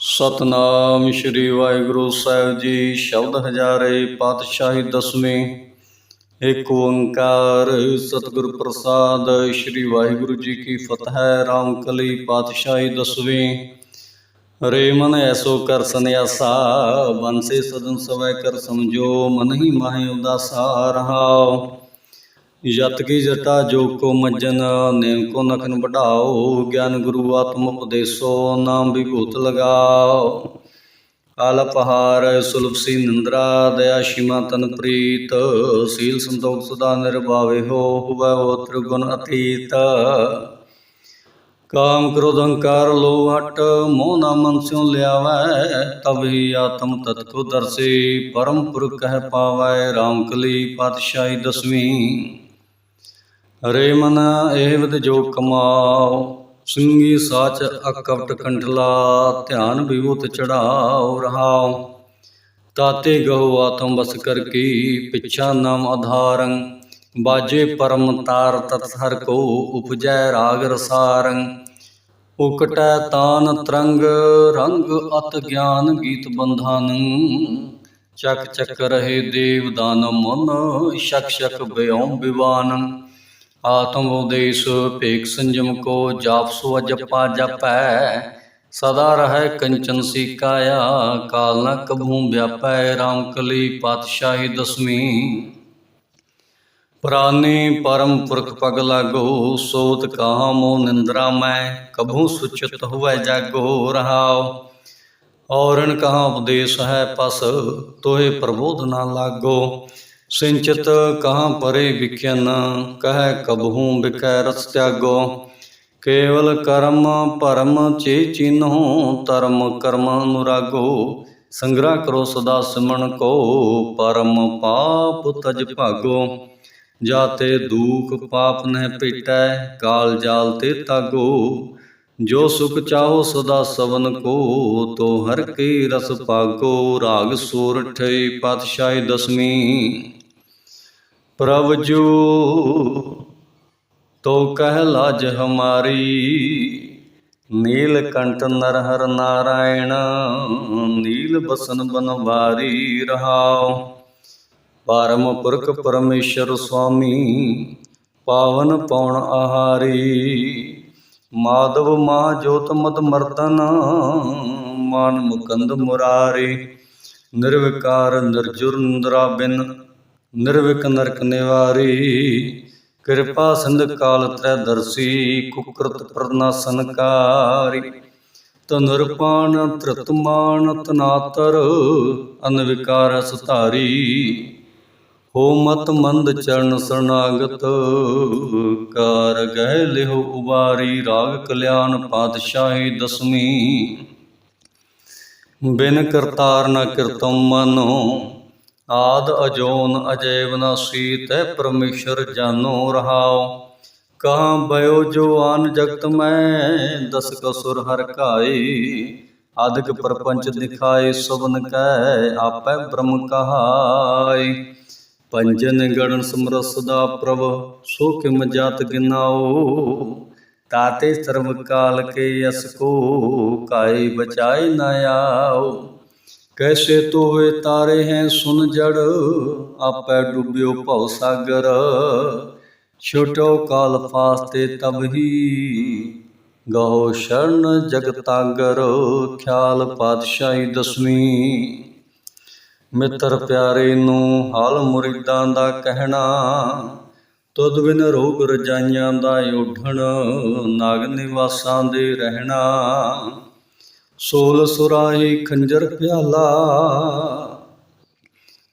ਸਤਨਾਮ ਸ੍ਰੀ ਵਾਹਿਗੁਰੂ ਸਾਹਿਬ ਜੀ, ਸ਼ਬਦ ਹਜ਼ਾਰੇ ਪਾਤਸ਼ਾਹੀ ਦਸਵੇਂ। ਏਕ ਓੰਕਾਰ ਸਤਿਗੁਰ ਪ੍ਰਸਾਦ, ਸ੍ਰੀ ਵਾਹਿਗੁਰੂ ਜੀ ਕੀ ਫਤਿਹ, ਰਾਮਕਲੀ ਪਾਤਸ਼ਾਹੀ ਦਸਵੇਂ। ਰੇ ਮਨ ਐਸੋ ਕਰ ਸੰਿਆਸਾ ਬੰਸੇ ਸਦਨ ਸਵੈ ਕਰ ਸਮਝੋ, ਮਨ ਹੀ ਮਾਹਿ ਉਦਾਸਾ ਰਹਾਉ। ਜਤ ਕੀ ਜਟਾ ਜੋ ਕੋ ਮੱਜਨ ਨੇਮ ਕੋ ਨਖਨ ਵਢਾਓ, ਗਿਆਨ ਗੁਰੂ ਆਤਮ ਉਪਦੇਸੋ, ਨਾਮ ਵਿਭੂਤ ਲਗਾਓ। ਕਾਲ ਪਹਾਰ ਸੀ ਨਿੰਦਰਾ, ਦਇਆ ਸ਼ਿਮਾ ਤਨ ਪ੍ਰੀਤ, ਸੀਲ ਸੰਤੋਖ ਸਦਾ ਨਿਰਭਾਵੇ ਹੋ, ਹੁਵੈ ਹੋ ਤ੍ਰਿਗੁਣ ਅਤੀਤ। ਕਾਮ ਕ੍ਰੋਧ ਅਹੰਕਾਰ ਲੋਭ ਹਟ, ਮੋਹ ਨਾ ਮਨ ਸਿਉ ਲਿਆਵੈ, ਤਬ ਹੀ ਆਤਮ ਤਤ ਕੋ ਦਰਸੇ, ਪਰਮ ਪੁਰਖ ਕਹਿ ਪਾਵੈ, ਰਾਮ ਕਲੀ ਪਾਤਸ਼ਾਹੀ ਦਸਵੀਂ। ਹਰੇ ਮਨ ਇਹ ਵਿਦ ਜੋ ਕਮਾਓ ਸਿੰਘੀ ਸਾਚ ਅਕਪਟ ਕੰਠਲਾ, ਧਿਆਨ ਵਿਭੂਤ ਚੜਾਓ ਰਹਾਓ ਤਾਤੇ ਗਹੁ ਆਤਮ ਬਸ ਕਰ ਕੀ, ਪਿਛਾ ਨਾਮ ਆਧਾਰੰ ਬਾਜੇ ਪਰਮ ਤਾਰ ਤਤ ਹਰ ਕੋ ਉਪਜੈ ਰਾਗ ਰਸਾਰੰ। ਉਕਟੈ ਤਾਨ ਤਰੰਗ, ਰੰਗ ਅਤ ਗਿਆਨ ਗੀਤ ਬੰਧਾਨੰ। ਚੱਕ ਚੱਕ ਰਹੇ ਦੇਵ ਦਾਨ ਮਨ, ਸ਼ਕ ਸ਼ਕ ਬਿਉ ਵਿਵਾਨੰ ਆਤਮ ਉਦੇਸ਼ ਭੇਖ ਸੰਜਮ ਕੋ ਜਾਪ ਸੋ ਜਪਾ ਜਪੈ, ਸਦਾ ਰਹੈ ਕੰਚਨ ਸੀ ਕਾਇਆ ਕਾਲ ਨ ਕਭੂ ਵਿਆਪੈ, ਰਾਮ ਕਲੀ ਪਾਤਸ਼ਾਹੀ ਦਸਵੀਂ ਪ੍ਰਾਨੀ ਪਰਮ ਪੁਰਖ ਪਗ ਲਾਗੋ, ਸੋਤ ਕਹਾ ਮੋ ਨਿੰਦਰਾ ਮੈਂ, ਕਭੂ ਸੁਚਿਤ ਹੋਵੈ ਜਾਗੋ ਰਹਾਉ। ਔਰਨ ਕਹਾ ਉਪਦੇਸ਼ ਹੈ ਪਸ ਤੋਏ ਪ੍ਰਬੋਧ ਨਾ ਲਾਗੋ। ਸਿੰਚਿਤ ਕਹਾਂ ਪਰੇ ਵਿਖਿਆਨ ਕਹੈ ਕਬਹੂ ਬਿਕੈ ਰਸ ਤਿਆਗੋ। ਕੇਵਲ ਕਰਮ ਭਰਮ ਚੇ ਚਿਨਹੁ, ਧਰਮ ਕਰਮ ਅਨੁਰਾਗੋ। ਸੰਗ੍ਰਹ ਕਰੋ ਸਦਾ ਸਿਮਰਨ ਕੋ, ਪਰਮ ਪਾਪ ਤਜ ਭਾਗੋ। ਜਾਤੇ ਦੂਖ ਪਾਪ ਨਹਿ ਪੇਟੈ ਕਾਲ ਜਾਲ ਤੇ ਤਾਗੋ। ਜੋ ਸੁਖ ਚਾਹੋ ਸਦਾ ਸਵਨ ਕੋ, ਤੋ ਹਰ ਕੇ ਰਸ ਪਾਗੋ। ਰਾਗ ਸੂਰਠੇ ਪਾਤਸ਼ਾਹੀ ਦਸਵੀਂ। ਪ੍ਰਭ ਜੋ ਤੋ ਕਹਿ ਲਾਜ ਹਮਾਰੀ ਨੀਲ ਕੰਠ ਨਰਹਰ ਨਾਰਾਇਣ, ਨੀਲ ਬਸਨ ਬਨਵਾਰੀ ਰਹਾਉ। ਪਰਮ ਪੁਰਖ ਪਰਮੇਸ਼ਰ ਸੁਆਮੀ, ਪਾਵਨ ਪਉਣ ਆਹਾਰੀ, ਮਾਧਵ ਮਾ ਜੋਤ ਮਦ ਮਰਦਨ ਮਾਨ ਮੁਕੰਦ ਮੁਰਾਰੀ, ਨਿਰਵਿਕਾਰ ਨਿਰਜੁਰ ਨਿੰਦਰਾ ਨਿਰਵਿਕ ਨਰਕ ਨਿਵਾਰੀ, ਕਿਰਪਾ ਸਿੰਧ ਕਾਲ ਤ੍ਰੈ ਦਰਸੀ, ਕੁਕਰਤ ਪ੍ਰਨਾਸਨਕਾਰੀ ਤਨੁਰਪਾਨ ਤ੍ਰਿਤਮਾਨ, ਤਨਾਤਰ, ਅਨਵਿਕਾਰ ਸੁਧਾਰੀ ਹੋ ਮਤ ਮੰਦ ਚਰਨ ਸਰਨਾਗਤ ਕਾਰ ਗਹਿ ਲਿਹੁ ਉਬਾਰੀ, ਰਾਗ ਕਲਿਆਣ ਪਾਤਸ਼ਾਹੀ ਦਸਮੀ। ਬਿਨ ਕਰਤਾਰ ਨ ਕਿਰਤਮ ਮਨੋ ਆਦ ਅਜੋਨ ਅਜੈ ਨਾ ਤੈ ਪਰਮੇਸ਼ਰ ਜਾਨੋ ਰਹਾਓ ਕਹਾਂ ਬਇਓ ਜੋ ਆਨ ਜਗਤ ਮੈਂ, ਦਸ ਕਸੁਰ ਹਰ ਕਾਏ ਆਦਿਕ ਪਰਪੰਚ ਦਿਖਾਏ ਸੁਭਨ ਕੈ, ਆਪੈ ਬ੍ਰਹਮ ਕਹਾਏ ਪੰਜਨ ਗੜਨ ਸਮਰਸ ਦਾ ਪ੍ਰਭ, ਸੋ ਕਿਮ ਜਾਤ ਗਿਨਾਓ ਤਾਤੇ ਸਰਵ ਕਾਲ ਕੇ ਅਸ ਕੋ ਕਾਇ ਬਚਾਏ ਨ ਆਓ ਕੈਸੇ ਤੋਏ ਤਾਰੇ ਹੈ ਸੁਨ ਜੜ, ਆਪੈ ਡੁੱਬਿਓ ਭਉ ਸਾਗਰ। ਛੋਟੋ ਕਾਲ ਫਾਸਤੇ ਤਬਹੀ ਗਹੋ ਸ਼ਰਨ ਜਗਤਾਗਰ ਖਿਆਲ ਪਾਤਸ਼ਾਹੀ ਦਸਵੀਂ। ਮਿੱਤਰ ਪਿਆਰੇ ਨੂੰ ਹਾਲ ਮੁਰੀਦਾਂ ਦਾ ਕਹਿਣਾ, ਤੁਧ ਬਿਨ ਰੋਗ ਰਜਾਈਆਂ ਦਾ ਓਢਣ, ਨਾਗ ਨਿਵਾਸਾਂ ਦੇ ਰਹਿਣਾ। ਸੋਲ ਸੁਰਾਹੀ ਖੰਜਰ ਪਿਆਲਾ,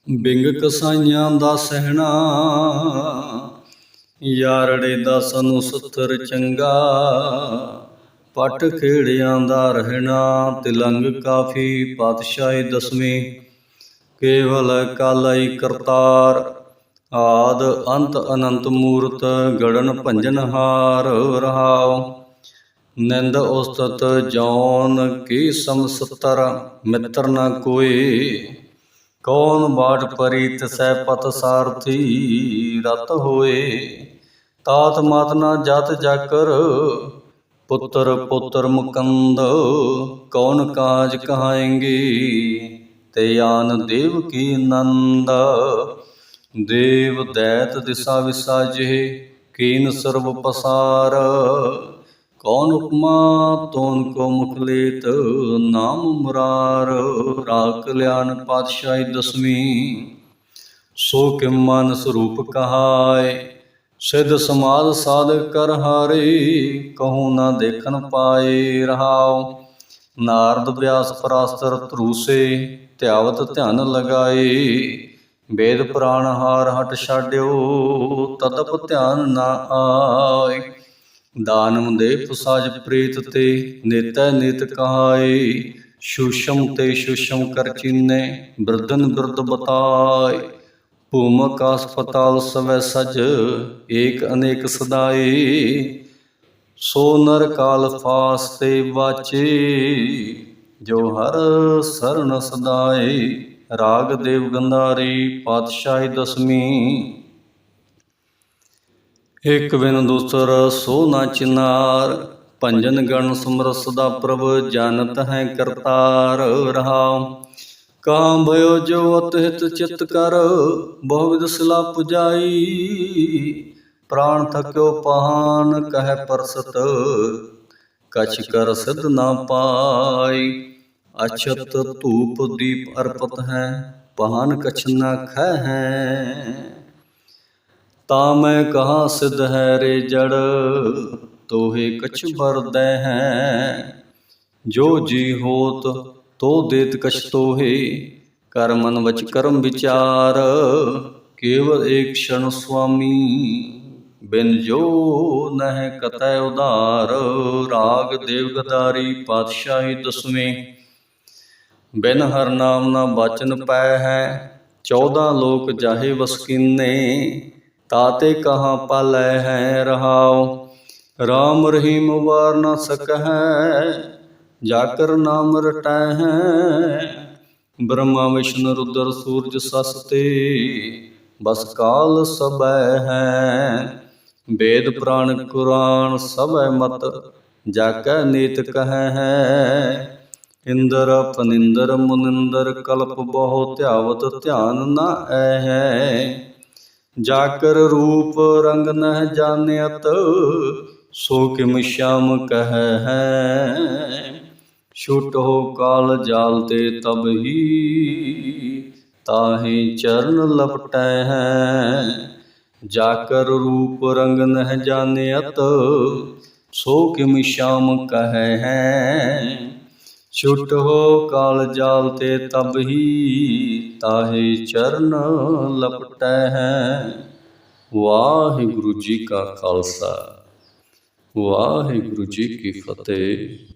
ਬਿੰਗ ਕਸਾਈਆਂ ਦਾ ਸਹਿਣਾ, ਯਾਰੜੇ ਦਾ ਸਾਨੂੰ ਸੁੱਤਰ ਚੰਗਾ, ਪਟ ਖੇੜਿਆਂ ਦਾ ਰਹਿਣਾ, ਤਿਲੰਗ ਕਾਫੀ ਪਾਤਸ਼ਾਹੀ ਦਸਵੇਂ, ਕੇਵਲ ਕਾਲਈ ਕਰਤਾਰ, ਆਦ ਅੰਤ ਅਨੰਤ ਮੂਰਤ, ਗੜਨ ਭੰਜਨ ਹਾਰ ਰਹਾਉ। ਨਿੰਦ ਉਸਤਤ ਜੌਨ ਕੀ ਸਮਸਤਰ ਮਿੱਤਰ ਨ ਕੋਈ? ਕੌਣ ਬਾਟ ਪਰੀ ਤਿਸੈ ਪਤ ਸਾਰਥੀ ਰਤ ਹੋਏ? ਤਾਤ ਮਾਤ ਨਾ ਜਤ ਜਾਕਰ ਪੁੱਤਰ ਪੁੱਤਰ ਮੁਕੰਦ ਕੌਣ ਕਾਜ ਕਹਾਏਂਗੇ? ਤੇ ਆਨ ਦੇਵ ਕੀ ਨੰਦ? ਦੇਵ ਦੈਤ ਦਿਸਾ ਵਿਸਾਜੇ ਕੀਨ ਸਰਬ ਪਸਾਰ। ਕੌਣ ਉਪਮਾ ਤੋਨ ਕੋ ਮੁਖਲੇਤ ਨਾਮ ਮੁਰਾਰ ਰਾਗ ਕਲਿਆਣ ਪਾਤਸ਼ਾਹੀ ਦਸਵੀਂ। ਸੋ ਕਿ ਮਨ ਸਰੂਪ ਕਹਾਏ, ਸਿਧ ਸਮਾਦ ਸਾਧਕ ਕਰ ਹਾਰੇ, ਕਹੂ ਨਾ ਦੇਖਣ ਪਾਏ ਰਹਾਉ। ਨਾਰਦ ਵਿਆਸ ਪਰਾਸਤਰ ਧਰੂਸੇ ਧਿਆਵਤ ਧਿਆਨ ਲਗਾਏ। ਵੇਦ ਪੁਰਾਣ ਹਾਰ ਹਟ ਛਾਡਿਓ, ਤਦਪ ਧਿਆਨ ਨਾ ਆਏ। ਦਾਨਮ ਦੇ ਪੁਸਾਜ ਪ੍ਰੀਤ ਤੇ ਨੇਤੈ ਨੇਤ ਕਹਾਏ, ਸੁਸ਼ਮ ਤੇ ਸੁਸ਼ਮ ਕਰ ਚੀਨੇ ਬਿਰਦਨ ਬਿਰਦ ਬਤਾਏ। ਭੂਮਕ ਹਸਪਤਾਲ ਸਵੈ ਸਜ, ਏਕ ਅਨੇਕ ਸਦਾਏ। ਸੋ ਨਰ ਕਾਲ ਫਾਸ ਤੇ ਵਾਚੇ, ਜੋ ਹਰ ਸਰਣ ਸਦਾਏ। ਰਾਗ ਦੇਵ ਗੰਧਾਰੀ ਪਾਤਸ਼ਾਹੀ ਦਸਮੀ ਇਕ ਬਿਨ ਦੂਸਰ ਸੋ ਨਾ ਚਿਨਾਰ, ਭੰਜਨ ਗਣ ਸਮਰਸ ਦਾ ਪ੍ਰਭ ਜਾਣਤ ਹੈ ਕਰਤਾਰ ਰਹਾਉ। ਕਾਂ ਭਇਓ ਜੋ ਅਤਹਿਤ ਚਿਤ ਕਰ, ਬਹੁਵਿਧ ਸਿਲਾ ਪੁਜਾਈ। ਪ੍ਰਾਣ ਥਕਿਓ ਪਹਾਨ ਕਹਿ ਪਰਸਤ, ਕਛ ਕਰ ਸਿਧ ਨਾ ਪਾਈ। ਅਛਤ ਧੂਪ ਦੀਪ ਅਰਪਤ ਹੈ ਪਹਾਨ ਕਛ ਨਾ ਖੈ ਹੈ। ਤਾ ਮੈਂ ਕਹਾ ਸਿਧ ਹੈ ਰੇ ਜੜ ਤੋਹੇ ਕਛ ਵਰਦੈ ਹੈ। ਜੋ ਜੀ ਹੋਤ ਤੋ ਦੇਤ ਕਛ ਤੋਹੇ ਕਰ ਮਨ ਵਚ ਕਰਮ ਵਿਚਾਰ। ਕੇਵਲ ਏਕ ਸ਼ਣ ਸੁਆਮੀ ਬਿਨ ਜੋ ਨਹਿ ਕਤੈ ਉਧਾਰ। ਰਾਗ ਦੇਵ ਗਦਾਰੀ ਪਾਤਸ਼ਾਹੀ ਦਸਵੇਂ। ਬਿਨ ਹਰ ਨਾਮ ਨਾ ਬਚਨ ਪੈ ਹੈ 14 ਲੋਕ ਜਾਹੇ ਵਸਕੀਨੇ। ਤਾਤੇ ਕਹਾ ਪਾਲੈ ਹੈ ਰਹਾਉ? RAM ਰਹੀਮ ਵਾਰ ਨ ਸਕਹਿ, ਜਾਕਰ ਨਾਮ ਰਟੈ ਹੈ ਬ੍ਰਹਮਾ, ਵਿਸ਼ਨ, ਰੁਦਰ, ਸੂਰਜ ਸਸਤੇ ਬਸ ਕਾਲ ਸਬੈ ਹੈ। ਵੇਦ ਪੁਰਾਣ, ਕੁਰਾਨ ਸਭੈ ਮਤ, ਜਾਕੈ ਨੀਤ ਕਹੈ ਹੈ। ਇੰਦਰ ਪਨਿੰਦਰ ਮੁਨਿੰਦਰ, ਕਲਪ ਬਹੁ ਧਿਆਵਤ ਧਿਆਨ ਨਾ ਐ ਹੈ। ਜਾਕਰ ਰੂਪ ਰੰਗ ਨਹਿ ਜਾਣਿਅਤ, ਸੋ ਕਿਮ ਸ਼ਾਮ ਕਹੈ ਹੈ। ਛੁਟੋ ਕਾਲ ਜਾਲ ਤੇ ਤਬ ਹੀ, ਤਾਹੇ ਚਰਨ ਲਪਟੈ ਹੈ। ਜਾਕਰ ਰੂਪ ਰੰਗ ਨਹਿ ਜਾਣਿਅਤ, ਸੋ ਕਿਮ ਸ਼ਾਮ ਕਹੈ ਹੈ। ਛੁਟੋ ਕਾਲ ਜਾਲ ਤੇ ਤਬ ਹੀ, ਤਾਹੇ ਚਰਨ ਲਪਟੈ ਹੈ। ਵਾਹਿਗੁਰੂ ਜੀ ਕਾ ਖਾਲਸਾ, ਵਾਹਿਗੁਰੂ ਜੀ ਕੀ ਫਤਿਹ।